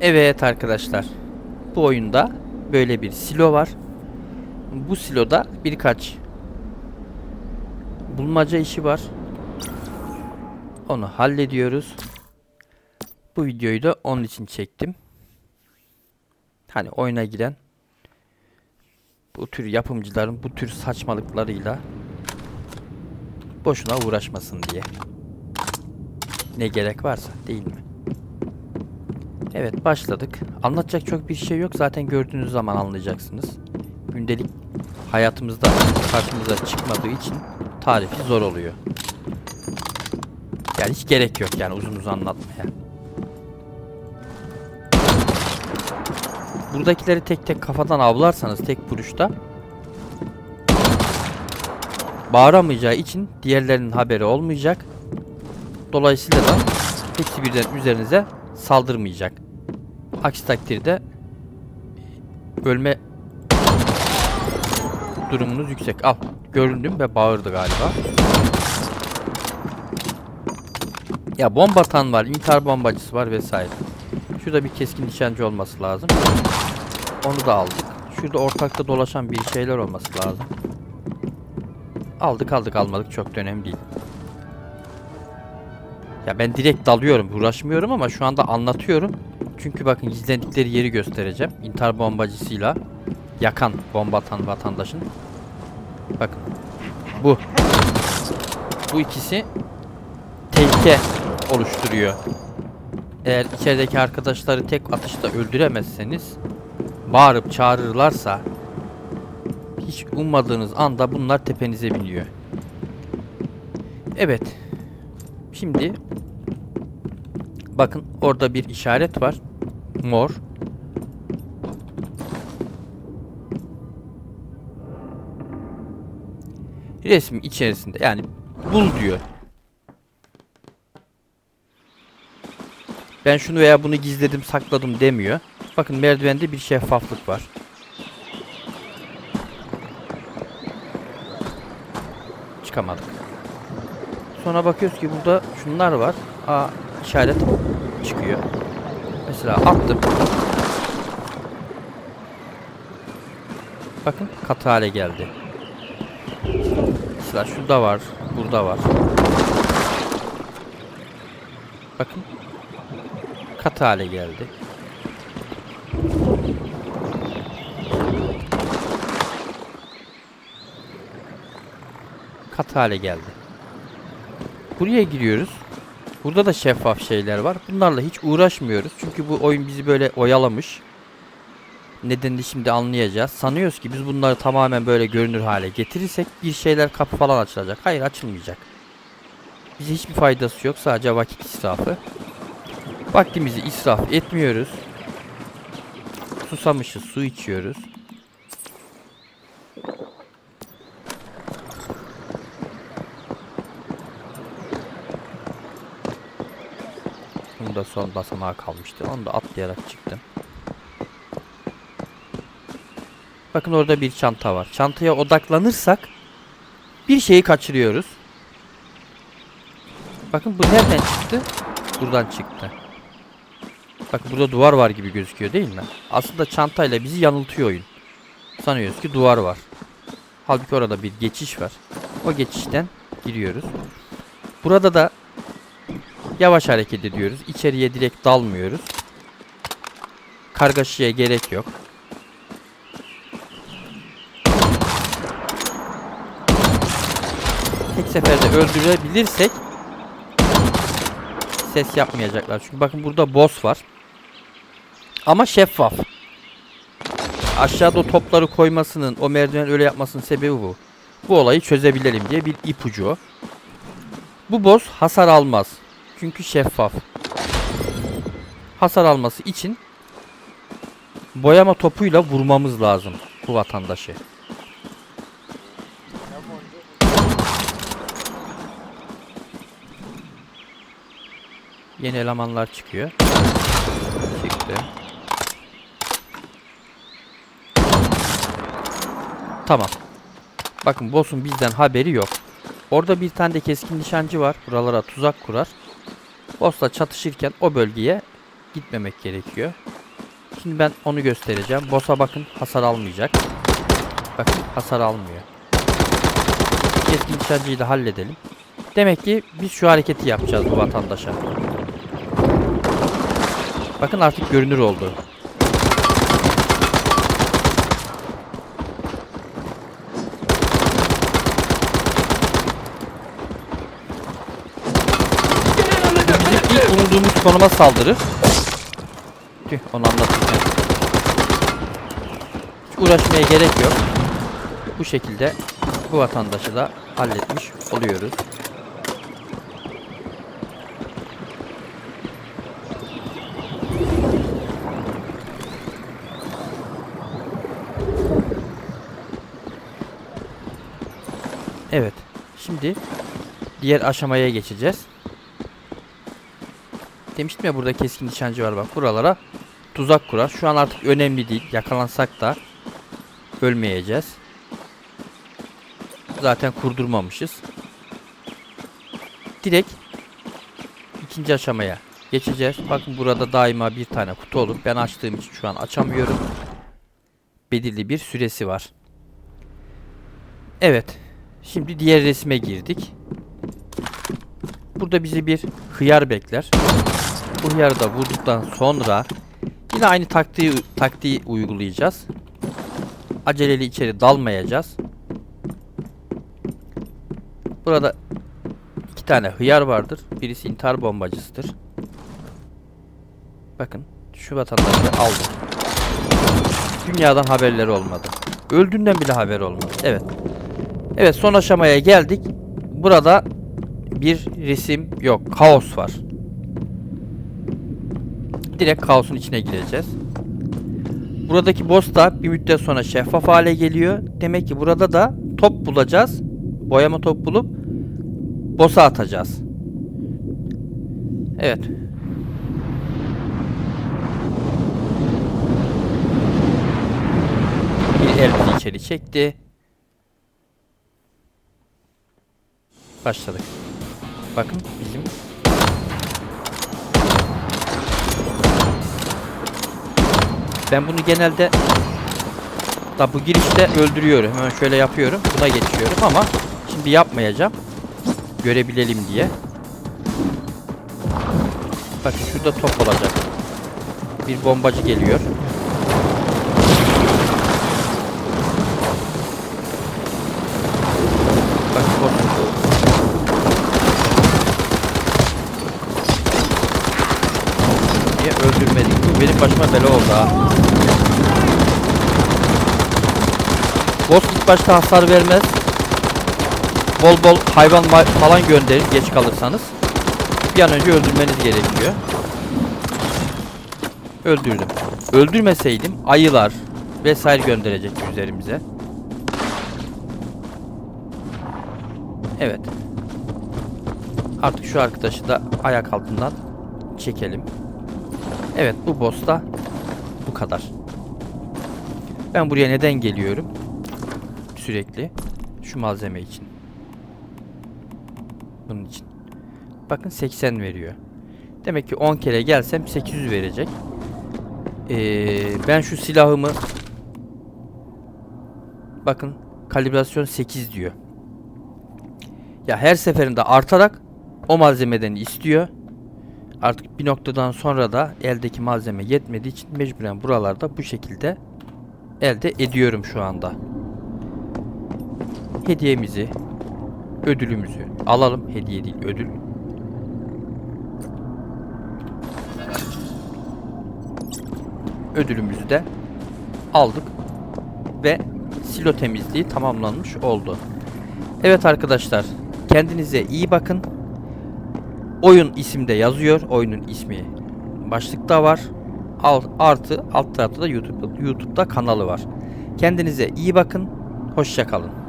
Evet arkadaşlar. Bu oyunda böyle bir silo var. Bu siloda birkaç bulmaca işi var. Onu hallediyoruz. Bu videoyu da onun için çektim. Hani oyuna giren bu tür yapımcıların bu tür saçmalıklarıyla boşuna uğraşmasın diye. Ne gerek varsa değil mi? Evet başladık. Anlatacak çok bir şey yok. Zaten gördüğünüz zaman anlayacaksınız. Gündelik hayatımızda karşımıza çıkmadığı için tarifi zor oluyor. Yani hiç gerek yok yani uzun uzun anlatmaya. Buradakileri tek tek kafadan avlarsanız tek vuruşta bağıramayacağı için diğerlerinin haberi olmayacak. Dolayısıyla da hepsi birden üzerinize saldırmayacak. Aksi takdirde ölme durumunuz yüksek. Al. Göründüm ve bağırdı galiba. Ya bomba atan var, intihar bombacısı var vesaire. Şurada bir keskin nişancı olması lazım. Onu da aldık. Şurada ortakta dolaşan bir şeyler olması lazım. Aldık aldık almadık çok da önemli değil. Ya ben direkt dalıyorum, uğraşmıyorum ama şu anda anlatıyorum. Çünkü bakın gizlendikleri yeri göstereceğim. İntihar bombacısıyla yakan bomba atan vatandaşın. Bakın. Bu. Bu ikisi tehlike oluşturuyor. Eğer içerideki arkadaşları tek atışta öldüremezseniz bağırıp çağırırlarsa hiç ummadığınız anda bunlar tepenize biniyor. Evet. Şimdi bakın orada bir işaret var. Mor. Resmi içerisinde yani bul diyor. Ben şunu veya bunu gizledim sakladım demiyor. Bakın merdivende bir şeffaflık var. Çıkamadık. Sonra bakıyoruz ki burada şunlar var. Aa işaret çıkıyor. Mesela attım. Bakın katı hale geldi. Mesela şurada var, burada var. Bakın katı hale geldi. Katı hale geldi. Buraya giriyoruz. Burada da şeffaf şeyler var. Bunlarla hiç uğraşmıyoruz. Çünkü bu oyun bizi böyle oyalamış. Nedenini şimdi anlayacağız. Sanıyoruz ki biz bunları tamamen böyle görünür hale getirirsek bir şeyler kapı falan açılacak. Hayır açılmayacak. Bize hiçbir faydası yok. Sadece vakit israfı. Vaktimizi israf etmiyoruz. Susamışız su içiyoruz. Son basamağı kalmıştı. Onu da atlayarak çıktım. Bakın orada bir çanta var. Çantaya odaklanırsak bir şeyi kaçırıyoruz. Bakın bu nereden çıktı? Buradan çıktı. Bak burada duvar var gibi gözüküyor değil mi? Aslında çantayla bizi yanıltıyor oyun. Sanıyoruz ki duvar var. Halbuki orada bir geçiş var. O geçişten giriyoruz. Burada da yavaş hareket ediyoruz. İçeriye direkt dalmıyoruz. Kargaşaya gerek yok. Tek seferde öldürebilirsek ses yapmayacaklar. Çünkü bakın burada boss var. Ama şeffaf. Aşağıda o topları koymasının, o merdiven öyle yapmasının sebebi bu. Bu olayı çözebilelim diye bir ipucu. Bu boss hasar almaz. Çünkü şeffaf. Hasar alması için boyama topuyla vurmamız lazım bu vatandaşı. Yeni elemanlar çıkıyor. Çıktı. Tamam. Bakın boss'un bizden haberi yok. Orada bir tane de keskin nişancı var. Buralara tuzak kurar. Boss'la çatışırken o bölgeye gitmemek gerekiyor. Şimdi ben onu göstereceğim. Boss'a bakın hasar almayacak. Bakın hasar almıyor. Keskin nişancıyı da halledelim. Demek ki biz şu hareketi yapacağız bu vatandaşa. Bakın artık görünür oldu. Konuma saldırır. Tüh onu anlatırken. Hiç uğraşmaya gerek yok. Bu şekilde bu vatandaşı da halletmiş oluyoruz. Evet. Şimdi diğer aşamaya geçeceğiz. Demiştim ya burada keskin nişancı var bak. Buralara tuzak kurar. Şu an artık önemli değil. Yakalansak da ölmeyeceğiz. Zaten kurdurmamışız. Direkt ikinci aşamaya geçeceğiz. Bakın burada daima bir tane kutu olur. Ben açtığım için şu an açamıyorum. Belirli bir süresi var. Evet. Şimdi diğer resme girdik. Burada bizi bir hıyar bekler. Bu hıyarı da vurduktan sonra yine aynı taktiği taktiği uygulayacağız. Aceleli içeri dalmayacağız. Burada iki tane hıyar vardır. Birisi intihar bombacısıdır. Bakın şu vatandaşı aldım. Dünyadan haberleri olmadı. Öldüğünden bile haber olmadı. Evet. Evet son aşamaya geldik. Burada bir resim yok. Kaos var. Direkt kaosun içine gireceğiz. Buradaki boss da bir müddet sonra şeffaf hale geliyor. Demek ki burada da top bulacağız. Boyama top bulup boss'a atacağız. Evet. Bir el içeri çekti. Başladık. Bakın Ben bunu genelde da bu girişte öldürüyorum. Hemen şöyle yapıyorum. Buna geçiyorum ama şimdi yapmayacağım. Görebilelim diye. Bakın şurada top olacak. Bir bombacı geliyor. Bakın top. Öldürmedik? Bu benim başıma bela oldu ha. Boss ilk başta hasar vermez. Bol bol hayvan falan gönderir geç kalırsanız. Bir an önce öldürmeniz gerekiyor. Öldürdüm. Öldürmeseydim ayılar vesaire gönderecekti üzerimize. Evet. Artık şu arkadaşı da ayak altından çekelim. Evet bu boss da bu kadar. Ben buraya neden geliyorum? Sürekli. Şu malzeme için. Bunun için. Bakın 80 veriyor. Demek ki 10 kere gelsem 800 verecek. Ee, ben şu silahımı bakın kalibrasyon 8 diyor. Ya her seferinde artarak o malzemeden istiyor. Artık bir noktadan sonra da eldeki malzeme yetmediği için mecburen buralarda bu şekilde elde ediyorum şu anda. Hediyemizi, ödülümüzü alalım. Hediye değil, ödül. Ödülümüzü de aldık ve silo temizliği tamamlanmış oldu. Evet arkadaşlar, kendinize iyi bakın. Oyun isimde yazıyor. Oyunun ismi başlıkta var. Alt, artı alt tarafta da YouTube, YouTube'da kanalı var. Kendinize iyi bakın. Hoşça kalın.